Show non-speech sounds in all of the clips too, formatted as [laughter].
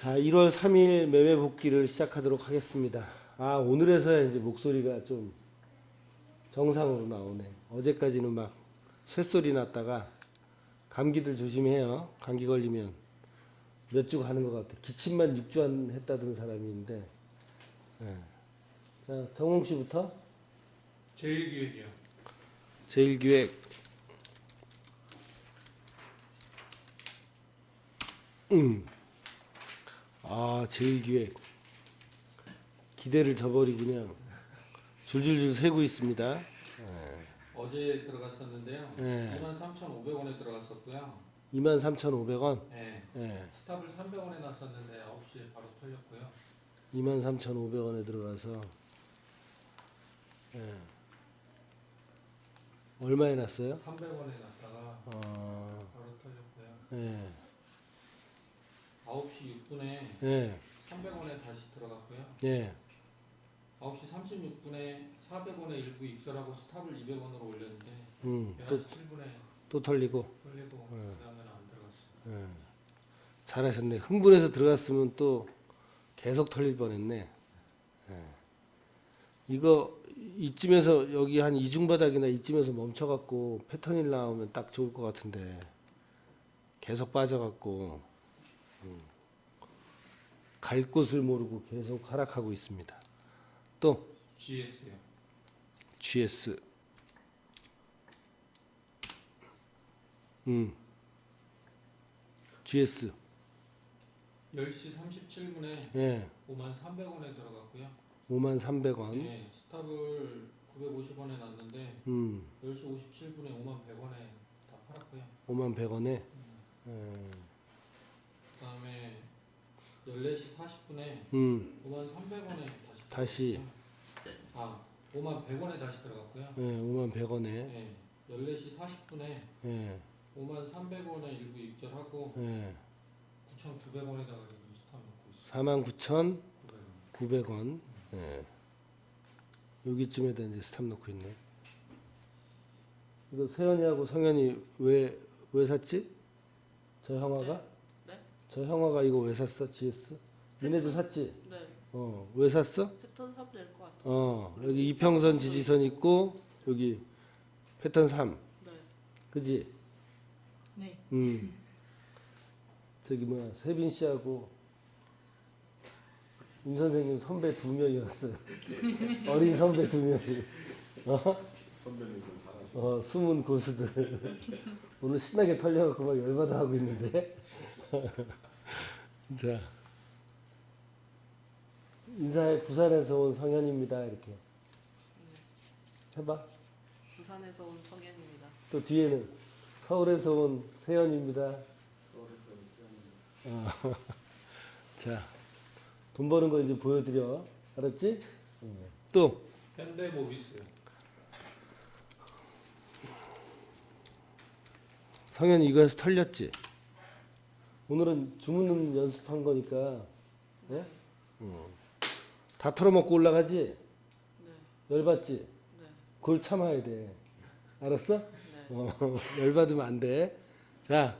자, 1월 3일 매매 복귀를 시작하도록 하겠습니다. 아, 오늘에서야 이제 목소리가 좀 정상으로 나오네. 어제까지는 막 쇳소리 났다가 감기들 조심해요. 감기 걸리면 몇 주 가는 것 같아. 기침만 6주 했다던 사람이 있는데. 예. 자, 정홍 씨부터 제일 기획이요. 제일 기획. 음. 아, 제일 기획. 기대를 저버리고 그냥 줄줄줄 세고 있습니다. 어제 들어갔었는데요. 네. 23,500원에 들어갔었고요. 23,500원. 네. 예. 스탑을 300원에 놨었는데 9시에 바로 털렸고요. 23,500원에 들어가서 예. 얼마에 났어요? 300원에 놨다가 어, 바로 털렸고요. 예. 9시 6분에 예. 300원에 다시 들어갔고요. 예. 9시 36분에 400원에 일부 입설하고 스탑을 200원으로 올렸는데 음. 11시 또 7분에 또 털리고. 털리고 네. 그다음에는 안 들어갔어요. 예. 잘하셨네. 흥분해서 들어갔으면 또 계속 털릴 뻔했네. 예. 이거 이쯤에서 여기 한 이중바닥이나 이쯤에서 멈춰갖고 패턴이 나오면 딱 좋을 것 같은데 계속 빠져갖고 음. 갈 곳을 모르고 계속 하락하고 있습니다. 또 GS요. GS 음. GS 10시 37분에 예. 5만 300원에 들어갔고요. 5만 300원. 네, 스탑을 950원에 놨는데 음. 10시 57분에 5만 100원에 다 팔았고요. 5만 100원에? 예, 그다음에 14시 40분에 음 5만 300원에 다시 다시. 아 5만 100원에 다시 들어갔고요. 예 5만 100원에 네, 14시 40분에 예 5만 300원에 일부 입절하고 예 9,900원에다가 지금 스탑 놓고 있어요. 4만 9천 900원. 900원 예 여기쯤에다 이제 스탑 놓고 있네 이거 세연이하고 성현이 왜 왜 샀지? 저 형아가? 네? 저 형아가 이거 왜 샀어? GS? 니네도 샀지? 네, 어, 왜 샀어? 패턴 3 될 것 같아요. 어, 여기 이평선 지지선 있고 여기 패턴 3. 네. 그지? 네. 음. 저기 뭐야, 세빈 씨하고 임 선생님 선배 두 명이었어요. [laughs] 어린 선배 두 명이. 어? 선배님들 잘하시고 어, 숨은 고수들. 오늘 신나게 털려갖고 막 열받아 하고 있는데. [laughs] 자. 인사해, 부산에서 온 성현입니다. 이렇게. 해봐. 부산에서 온 성현입니다. 또 뒤에는 서울에서 온 세연입니다. 서울에서 어. [laughs] 자, 돈 버는 거 이제 보여드려. 알았지? 응. 또, 현대모비스요. 성현이 이거에서 털렸지? 오늘은 주문 연습한 거니까, 예? 응. 다 털어먹고 올라가지? 네. 열받지? 네. 그걸 참아야 돼. 알았어? 네. 어, 열받으면 안 돼. 자,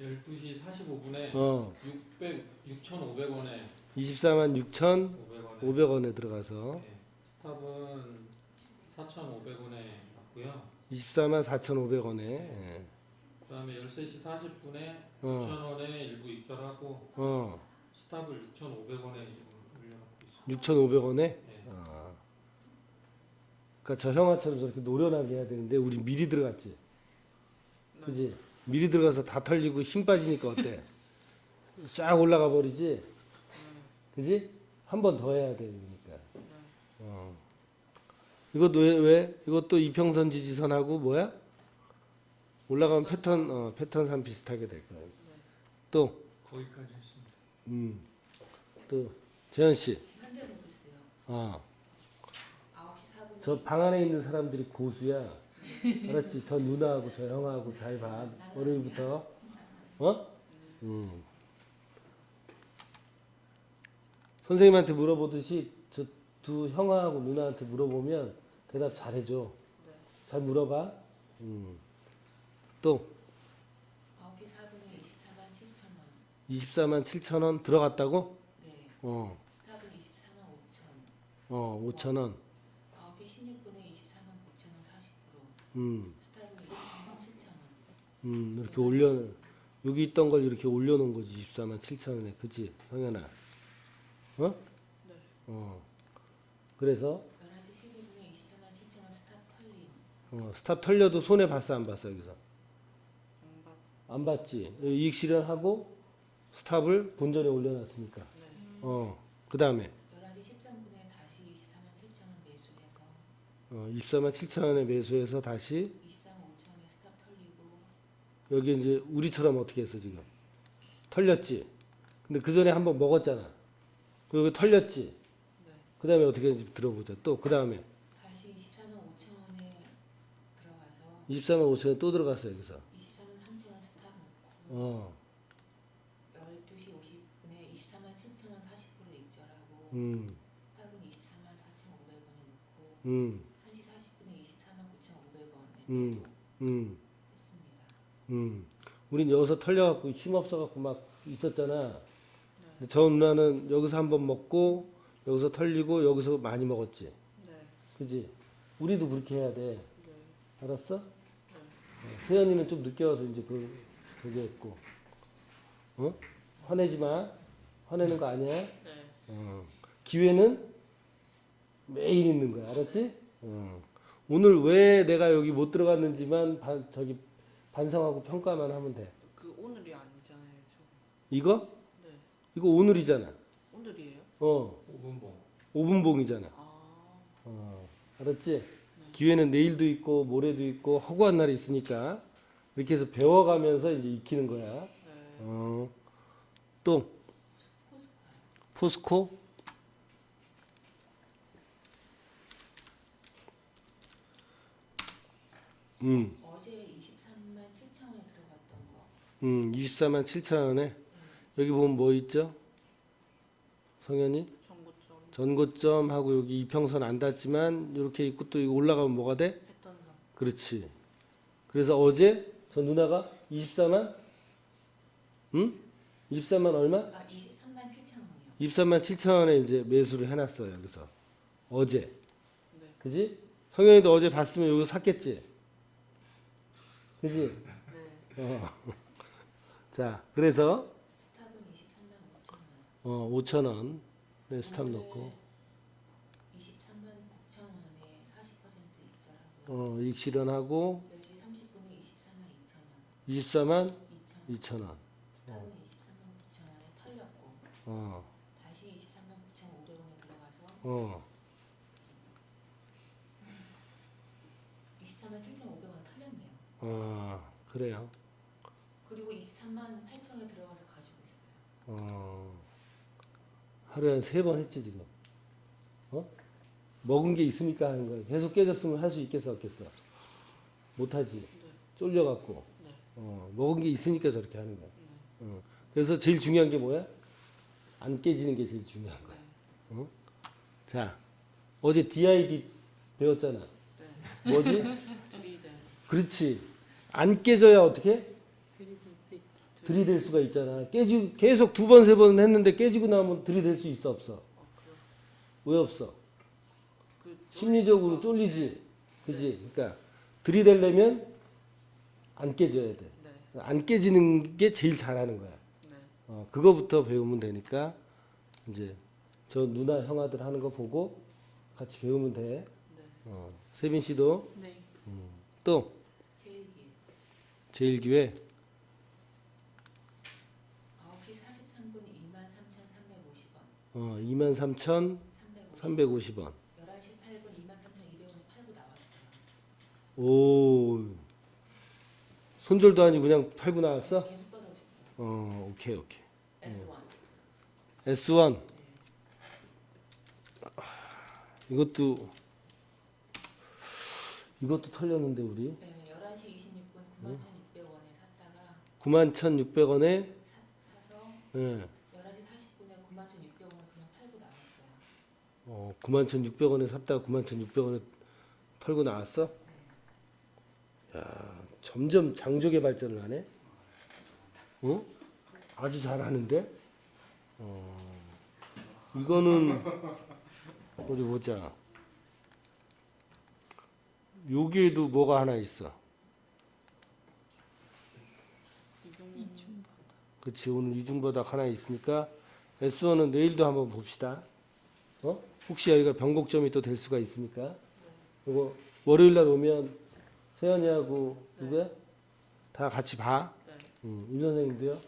12시 45분에 어, 600 6,500원에 24만 6천 500원에 500원에 들어가서 네, 스탑은 4,500원에 났고요. 24만 4,500원에 예. 그다음에 13시 40분에 어. 9,000원에 일부 입절하고 어, 스탑을 6,500원에 지금 올려놓고 있어요. 6,500원에 네. 아. 그러니까 저 형아처럼 저렇게 노련하게 해야 되는데 우리 미리 들어갔지. 네. 그지? 미리 들어가서 다 털리고 힘 빠지니까 어때? [laughs] 쫙 올라가 버리지. 그지? 한 번 더 해야 되니까. 네. 어. 이것도 왜, 왜? 이것도 이평선 지지선하고 뭐야? 올라가면 패턴 어, 패턴 3 비슷하게 될 거예요. 또 거기까지 했습니다. 음. 또 재현 씨. 어. 9시 4분. 저방 안에 있는 사람들이 고수야. 알았지? 저 누나하고 저 형하고 잘 봐. 월요일부터. 어? 음. 선생님한테 물어보듯이 저 두 형하고 누나한테 물어보면 대답 잘해줘. 네. 잘 물어봐. 음. 또 9시 4분에 24만 7천 원. 24만 7천 원 들어갔다고? 네. 어, 스탑은 24만 5천. 어, 5천 원. 9시 16분에 24만 9천 원 40%. 음, 스탑은 24만 7천 원. 음, 이렇게 올려 여기 있던 걸 이렇게 올려 놓은 거지 24만 7천 원에, 그지, 성현아? 어? 네. 어. 그래서 11시 12분에 24만 7천 원 스탑 털림. 어, 스탑 털려도 손해 봤어, 안 봤어 여기서? 안 봤지. 이익 실현하고 스탑을 본전에 올려놨으니까. 네. 어, 그 다음에 11시 13분에 다시 24만 7천 원 매수해서 어, 24만 7천 원에 매수해서 다시 24만 5천 원에 스탑 털리고 여기 이제 우리처럼 어떻게 했어 지금? 털렸지. 근데 그 전에 한번 먹었잖아. 그리고 털렸지. 네. 그 다음에 어떻게 했는지 들어보자. 또 그 다음에 다시 24만 5천 원에 들어가서 24만 5천 원또 들어갔어 여기서. 24만 3천 원 스탑 놓고 어, 12시 50분에 24만 7천 원 40% 입절하고 음, 스탑은 24만 4,500원에 놓고 음, 1시 40분에 24만 9,500원에 음, 음, 했습니다. 음. 우린 여기서 털려갖고 힘 없어갖고 막 있었잖아. 네. 저 누나는 여기서 한 번 먹고 여기서 털리고 여기서 많이 먹었지. 네. 그지? 우리도 그렇게 해야 돼. 네. 알았어? 네. 어, 세연이는 좀 늦게 와서 이제 그 저기 했고. 어? 화내지 마. 화내는 거 아니야. 네. 어. 기회는 매일 있는 거야. 알았지? 어. 오늘 왜 내가 여기 못 들어갔는지만 반, 저기 반성하고 평가만 하면 돼. 그 오늘이 아니잖아요. 저. 이거? 네. 이거 오늘이잖아. 오늘이에요? 어. 5분봉. 5분봉이잖아. 아. 어. 알았지? 기회는 내일도 있고 모레도 있고 허구한 날이 있으니까 이렇게 해서 배워가면서 이제 익히는 거야. 네. 어. 또 포스코 음, 어제 23만 7천 원에 들어갔던 거 음, 24만 7천 원에 여기 보면 뭐 있죠? 성현이 정보점 전고점하고 여기 이평선 안 닿지만 이렇게 있고 또 올라가면 뭐가 돼? 그렇지. 그래서 어제 저 누나가 24만 응? 24만 얼마? 아 23만 7천 원이요. 23만 7천 원에 이제 매수를 해놨어요 여기서 어제 네. 그지? 성현이도 어제 봤으면 여기서 샀겠지 그지? 네. 어. 자 그래서 스탑은 23만 5천 원. 어 5천 원 네, 스탑 넣고 23만 9천 원에 40% 입절하고 어, 이익 실현하고 10시 30분에 24만 2천 24만 원. 2천 원. 2천 원 스탑은 23만 9천 원에 털렸고 어, 다시 23만 9천 5백 원에 들어가서 어, 24만 7천 5백 원 털렸네요. 어, 그래요 그리고 23만 8천에 들어가서 가지고 있어요. 어, 하루에 한 세 번 했지 지금. 어? 먹은 게 있으니까 하는 거야. 계속 깨졌으면 할 수 있겠어 없겠어? 못하지. 네. 쫄려갖고. 네. 어, 먹은 게 있으니까 저렇게 하는 거야. 네. 어. 그래서 제일 중요한 게 뭐야? 안 깨지는 게 제일 중요한 거야. 네. 자, 어제 DID 배웠잖아. 네. 뭐지? [laughs] 그렇지. 안 깨져야 어떻게? 들이댈 수가 있잖아. 깨지 계속 두 번 세 번 했는데 깨지고 나면 들이댈 수 있어 없어? 아 그래요? 왜 없어? 그 심리적으로 쫄리지. 그지? 그러니까 들이대려면 안 깨져야 돼. 네. 안 깨지는 게 제일 잘하는 거야. 네. 어, 그거부터 배우면 되니까 이제 저 누나 형아들 하는 거 보고 같이 배우면 돼. 네. 어, 세빈 씨도 네. 또 제일기 제일 기회 9시 43분 23,350원. 어, 23,350원. 350원. 11시 8분 23,200원에 팔고 나왔어요. 오. 손절도 아니고 그냥 팔고 나왔어? 계속 떨어지고요. 어, 오케이, 오케이. S1. S1. 이것도 이것도 털렸는데 우리 네, 11시 26분 91,600원에 샀다가 91,600원에 사, 사서 예. 11시 40분에 91,600원에 그냥 팔고 나왔어요. 어, 91,600원에 샀다가 91,600원에 털고 나왔어? 야, 점점 장족의 발전을 하네. 어? 아주 잘하는데. 어, 이거는 어디 보자. 여기에도 뭐가 하나 있어. 그렇지 오늘 이중바닥 하나 있으니까 S1은 내일도 한번 봅시다. 어? 혹시 여기가 변곡점이 또 될 수가 있으니까. 이거 월요일 날 오면 세연이하고 네. 누구야? 다 같이 봐. 네. 응, 임 선생님도요.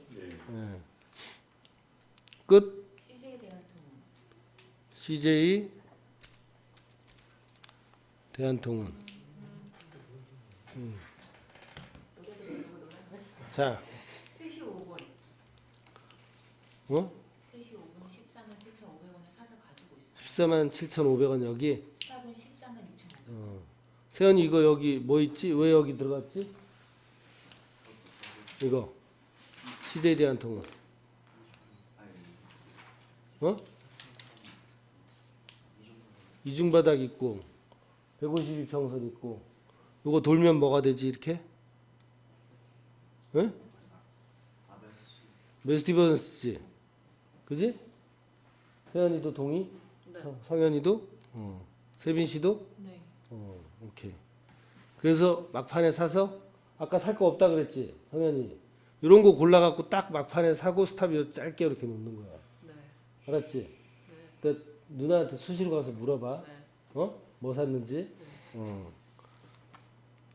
네. 끝. 대한 통 CJ 대한통운. 음. 자, 3시 5분 어? 3시 5분 14만 7,500원에 사서 가지고 있어 14만 7,500원 여기. 스탑은 14만 6,500원 어. 세연이 이거 여기 뭐 있지? 왜 여기 들어갔지? 이거 CJ 대한통운. 어? 이중바닥 있고 152평선 있고 요거 돌면 뭐가 되지 이렇게? 응? 메스티버넌스지 그지? 세연이도 동의? 네. 성- 성현이도? 어. 세빈 씨도? 네. 그래서 막판에 사서 아까 살 거 없다 그랬지, 성현이. 이런 거 골라갖고 딱 막판에 사고 스탑 이 짧게 이렇게 놓는 거야. 네. 알았지? 네. 그러니까 누나한테 수시로 가서 물어봐. 네. 어? 뭐 샀는지. 어.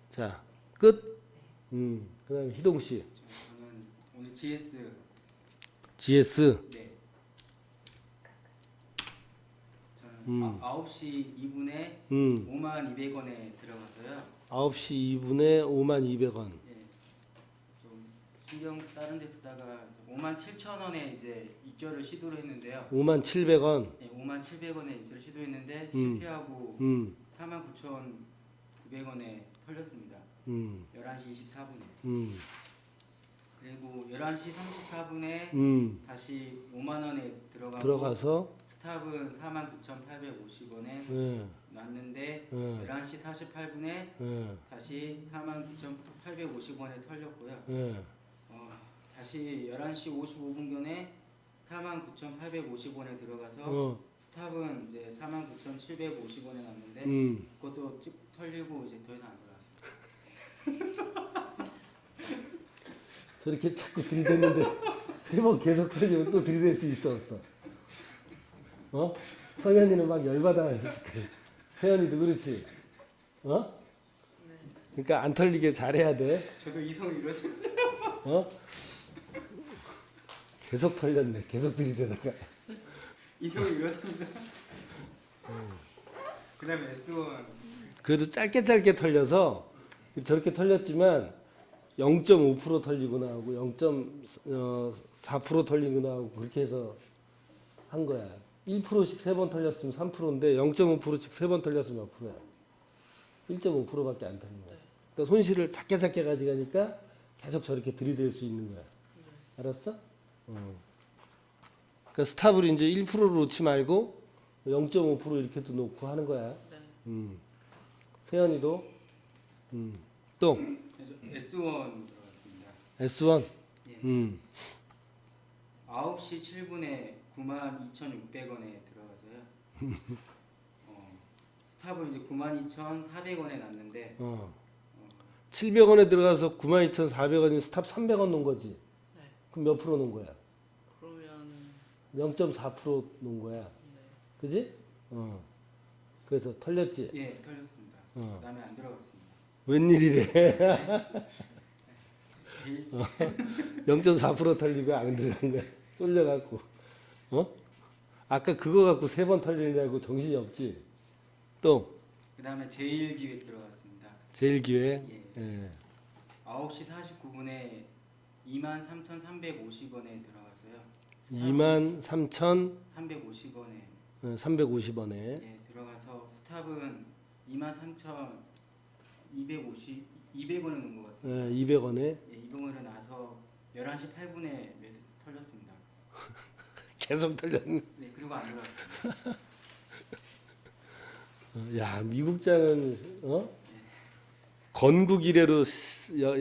자, 끝. 음. 그다음에 희동 씨. 저는 오늘 GS GS. 네. 저는 음. 아, 9시 2분에 음. 5만 200원에 들어가서요. 9시 2분에 5만 200원. 예. 좀 신경 다른 데 쓰다가 5만 7천 원에 이제 입절을 시도를 했는데요. 5만 700원. 예, 5만 700원에 입절을 시도했는데 음. 실패하고 음. 4만 9천 900원에 털렸습니다. 음. 11시 24분에. 음. 그리고 11시 34분에 음. 다시 5만 원에 들어가고 들어가서 스탑은 49,850원에 예. 놨는데 예. 11시 48분에 예. 다시 49,850원에 털렸고요. 예. 어, 다시 11시 55분경에 49,850원에 들어가서 어. 스탑은 이제 49,750원에 놨는데 음. 그것도 찍 털리고 이제 더 이상 안 들어갔어요. 저렇게 자꾸 들이댔는데 세 번 계속 틀리면 또 들이댈 수 있어 없어? 어? 성현이는 막 열받아. [laughs] 세현이도 그렇지. 어? 네. 그러니까 안 털리게 잘해야 돼. 저도 이성 이렇습니다. 어? 계속 털렸네. 계속 들이대다가. 이성 이렇습니다. 그다음에 S1 그래도 짧게 짧게 털려서 저렇게 털렸지만 0.5% 털리거나 하고 0.4% 털리거나 하고 그렇게 해서 한 거야. 1%씩 세 번 털렸으면 3%인데 0.5%씩 세 번 털렸으면 몇 프로야? 1.5%밖에 안 털린 거야. 그러니까 손실을 작게 작게 가져가니까 계속 저렇게 들이댈 수 있는 거야. 알았어? 어. 그러니까 스탑을 이제 1%로 놓지 말고 0.5% 이렇게도 놓고 하는 거야. 네. 음. 세연이도 음. 또 S1 들어갔습니다. S1 예. 음. 9시 7분에 92,600원에 들어가서요. [laughs] 어, 스탑을 이제 92,400원에 놨는데 어. 700원에 들어가서 92,400원이면 스탑 300원 놓은 거지. 네. 그럼 몇 프로 놓은 거야? 그러면 0.4% 놓은 거야. 네. 그지? 어. 그래서 털렸지. 예, 털렸습니다. 어. 그다음에 안 들어갔습니다. 웬일이래. [laughs] 제일 0.4% 털리고 안 들어간 거야. 쏠려갖고. 어? 아까 그거 갖고 세 번 털리냐고 정신이 없지. 또 그 다음에 제일 기회 들어갔습니다. 제일 기회. 예. 예. 9시 49분에 23,350원에 들어가서요. 2만 3천 350원에 350원에 예, 들어가서 스탑은 23,250 200원에 놓은 것 같습니다. 200원에 예, 200원에 나서 11시 8분에 매도 털렸습니다. 계속 털렸네. 네, 그리고 안 들어갔습니다. [laughs] 야 미국장은 어? 건국 이래로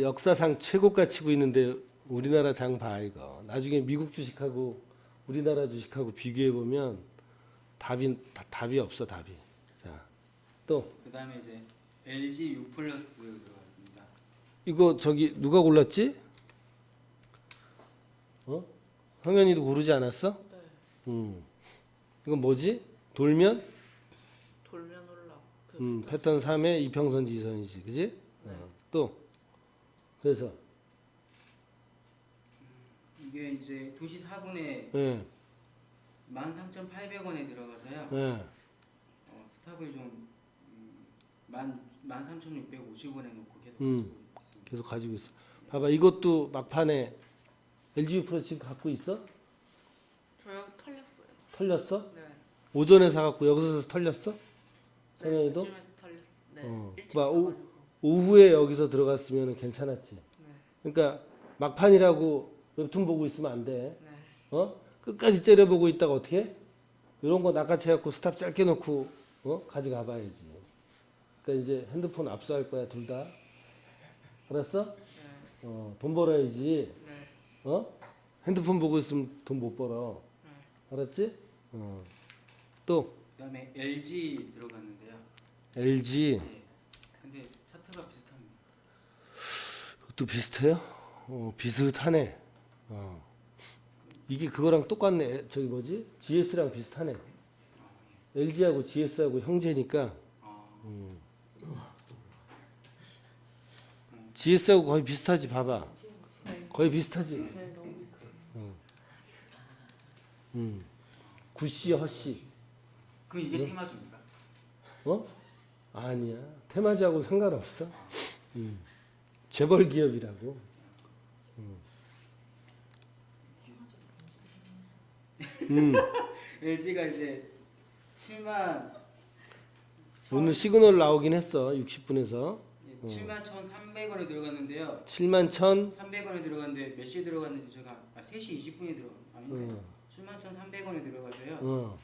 역사상 최고가 치고 있는데 우리나라 장 봐 이거. 나중에 미국 주식하고 우리나라 주식하고 비교해 보면 답이 다- 답이 없어 답이. 자, 또 그다음에 이제 LG U 플러스 들어갔습니다. 이거 저기 누가 골랐지? 어? 성현이도 고르지 않았어? 네. 음. 이건 뭐지? 돌면 돌면 올라. 그 음, 패턴 3의 이평선 지선이지. 그지? 네. 어, 또 그래서 이게 이제 도시 4분에 예. 13,800원에 들어가서요. 예. 어, 스탑을 좀 음, 만 13,650원에 놓고 계속 음. 가지고 있습니다. 계속 가지고 있어. 봐봐. 이것도 막판에 LG 프로 지금 갖고 있어? 털렸어? 네. 오전에 사갖고 여기서 털렸어? 네. 성현이도? 요즘에서 털렸. 네. 어. 봐, 오-. 오후에 여기서 들어갔으면 괜찮았지. 네. 그러니까 막판이라고 웹툰 보고 있으면 안 돼. 네. 어? 끝까지 째려보고 있다가 어떻게? 해? 이런 거 낚아채 갖고 스탑 짧게 놓고 어? 가져가 봐야지. 그러니까 이제 핸드폰 압수할 거야 둘 다. 알았어? 네. 어, 돈 벌어야지. 네. 어? 핸드폰 보고 있으면 돈 못 벌어. 네. 알았지? 어. 또 그다음에 LG 들어갔는데요. LG 네. 근데 차트가 비슷합니다. 또 비슷해요? 어, 비슷하네. 어. 이게 그거랑 똑같네. 저기 뭐지? GS랑 비슷하네. LG하고 GS하고 형제니까 어, 음. GS하고 거의 비슷하지 봐봐. 거의 비슷하지. 네, 너무 비슷해요. 음. 구씨 허씨. 그럼 이게 네. 테마주입니까? 어? 아니야. 테마지하고 상관없어. 음. 재벌 기업이라고. 음. [laughs] LG가 이제 7만 오늘 시그널 나오긴 했어. 60분에서 7만 1,300원에 들어갔는데요. 7만 1천. 300원에 들어갔는데 몇 시에 들어갔는지 제가 아, 3시 20분에 들어 아닌데 어. 7만 1,300원에 들어가서요. 어.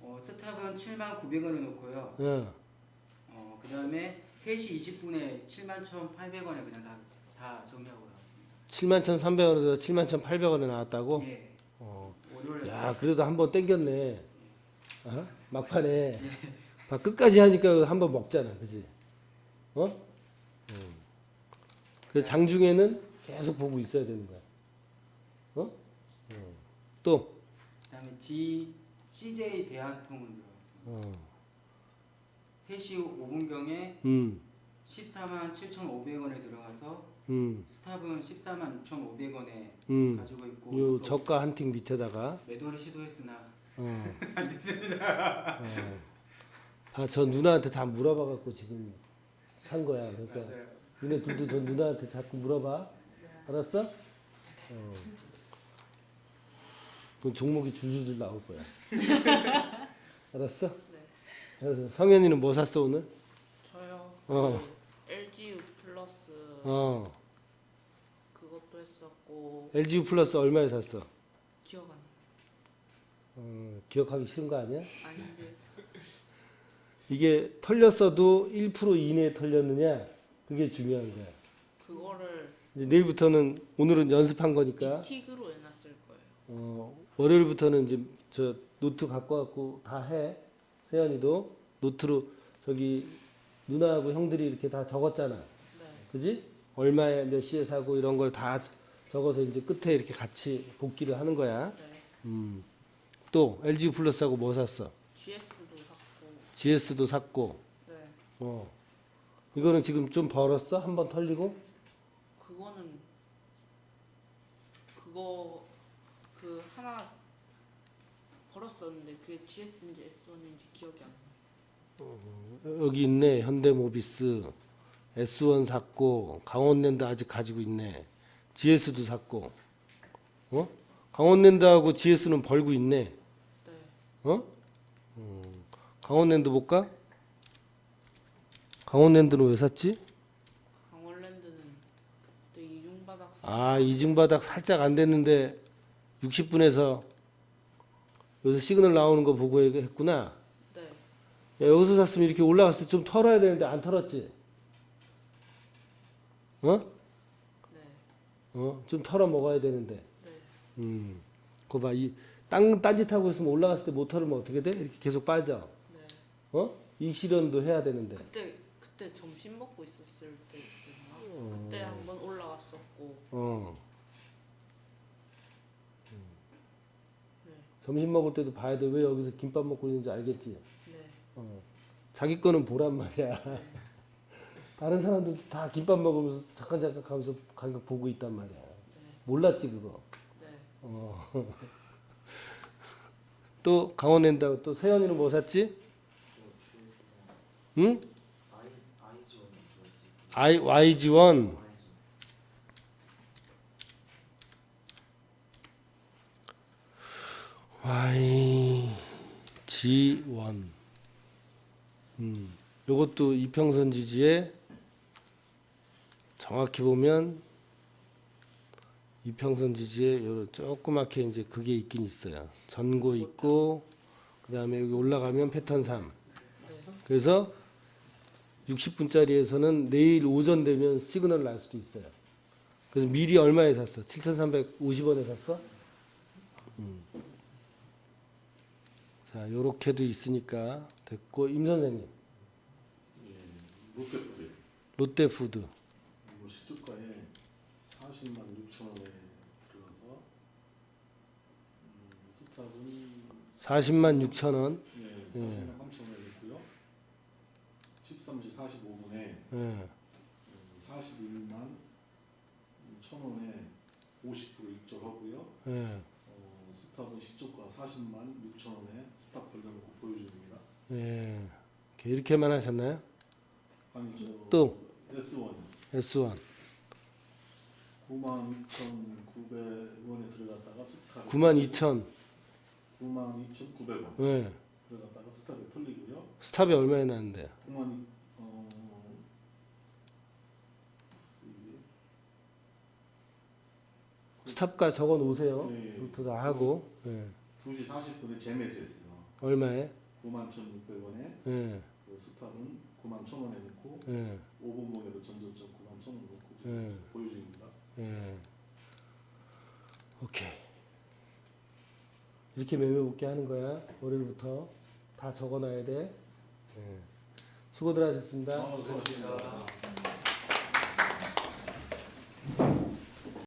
어, 스탑은 7만 900원에 놓고요. 어. 어, 그 다음에 3시 20분에 7만 1,800원에 그냥 다, 다 정리하고 나왔습니다. 7만 1,300원에서 7만 1,800원에 나왔다고? 예. 어. 월요일에 야, 그래도 한 번 땡겼네. 어? 막판에. 봐, 끝까지 하니까 한 번 먹잖아. 그지? 어? 음. 그 장중에는 계속 보고 있어야 되는 거야. 어? 음. 또, 그다음에 G CJ 대한통운 들어갔습니다. 어. 3시 5분경에 음, 14만 7,500원에 들어가서 음, 스탑은 14만 6,500원에 음. 가지고 있고 저가 한팅 밑에다가, 매도를 시도했으나 어. [laughs] 어. 봐, 저 누나한테 다 물어봐 갖고 지금 산 거야. 그러니까. 맞아요. 니네 둘도 저 누나한테 자꾸 물어봐. 알았어? 어. 그럼 종목이 줄줄줄 나올 거야. [laughs] 알았어? 네. 그래서 성현이는 뭐 샀어 오늘? 저요. 어. 그 LG U 플러스 어. 그것도 했었고 LG U 플러스 얼마에 샀어? 기억 안 나. 어, 기억하기 싫은 거 아니야? 아닌데. [laughs] 이게 털렸어도 1% 이내에 털렸느냐? 그게 중요한 거야. 그거를 이제 내일부터는 오늘은 연습한 거니까 이 틱으로 해놨을 거예요. 어, 월요일부터는 이제 저 노트 갖고 갖고 다 해. 세연이도 노트로 저기 누나하고 형들이 이렇게 다 적었잖아. 네. 그지? 얼마에 몇 시에 사고 이런 걸 다 적어서 이제 끝에 이렇게 같이 복기를 하는 거야. 네. 음. 또 LG 플러스하고 뭐 샀어? GS도 샀고. GS도 샀고. 네. 어. 이거는 지금 좀 벌었어? 한번 털리고? 그거는 그거 그 하나 벌었었는데 그게 GS인지 S1인지 기억이 안 나. 여기 있네. 현대모비스. S1 샀고 강원랜드 아직 가지고 있네. GS도 샀고. 어? 강원랜드하고 GS는 벌고 있네. 네. 어? 음, 강원랜드 볼까? 강원랜드는 왜 샀지? 강원랜드는 이중바닥 사- 아 이중바닥 살짝 안 됐는데 60분에서 여기서 시그널 나오는 거 보고 했구나. 네. 야, 여기서 샀으면 이렇게 올라갔을 때 좀 털어야 되는데 안 털었지? 어? 네. 어? 좀 털어 먹어야 되는데. 네. 음. 그거 봐. 이 땅 딴짓하고 있으면 올라갔을 때 못 털으면 어떻게 돼? 이렇게 계속 빠져. 네. 어? 이 실현도 해야 되는데. 그때 그때 점심 먹고 있었을 때 어. 그때 한번 올라갔었고. 어. 네. 점심 먹을 때도 봐야 돼. 왜 여기서 김밥 먹고 있는지 알겠지? 네. 어. 자기 거는 보란 말이야. 네. [laughs] 다른 사람들도 다 김밥 먹으면서 잠깐 잠깐 가면서 가격 보고 있단 말이야. 네. 몰랐지 그거. 네. 어. [laughs] 또 강원 낸다고 또 세연이는 뭐 샀지? 응? 아이 YG1 YG1 음. 요것도 이평선 지지에 정확히 보면 이평선 지지에 요 조그맣게 이제 그게 있긴 있어요. 전고 있고 그다음에 여기 올라가면 패턴 3. 그래서 60분짜리에서는 내일 오전 되면 시그널 날 수도 있어요. 그래서 미리 얼마에 샀어? 7,350원에 샀어? 음. 자, 요렇게도 있으니까 됐고 임 선생님 예, 롯데푸드 롯데푸드 시초가에 40만 6천 원에 들어가서 음, 스탑은 40만 6천 원. 네, 40만 3천 원에 있고요. 13시 45분에 예. 음, 41만 1천 원에 50% 입절하고요. 예. 어, 스탑은 시초가 40만 6천 원에 스탑 걸려놓고 보여줍니다. 예. 이렇게- 이렇게만 하셨나요? 아니 저또 S1 S1 9만 2,900원에 들어갔다가 스탑 92,000. 9만 2,900원 예. 들어갔다가 스탑에 털리고요. 스탑이 얼마에 나는데요? 9만 어 스탑가 적어 놓으세요. 네. 루트 다 하고. 예. 2시 40분에 재매수했어요. 얼마에? 9만 1,600원에 예. 그 스탑은 9만 1,000원에 넣고 예. 5분 봉에도 전전점 9만 1,000원 넣고 지금 예. 보유 중입니다. 예. 오케이. 이렇게 매매 복귀 하는 거야. 월요일부터 다 적어 놔야 돼. 예. 수고들 하셨습니다. 아, 수고하셨습니다.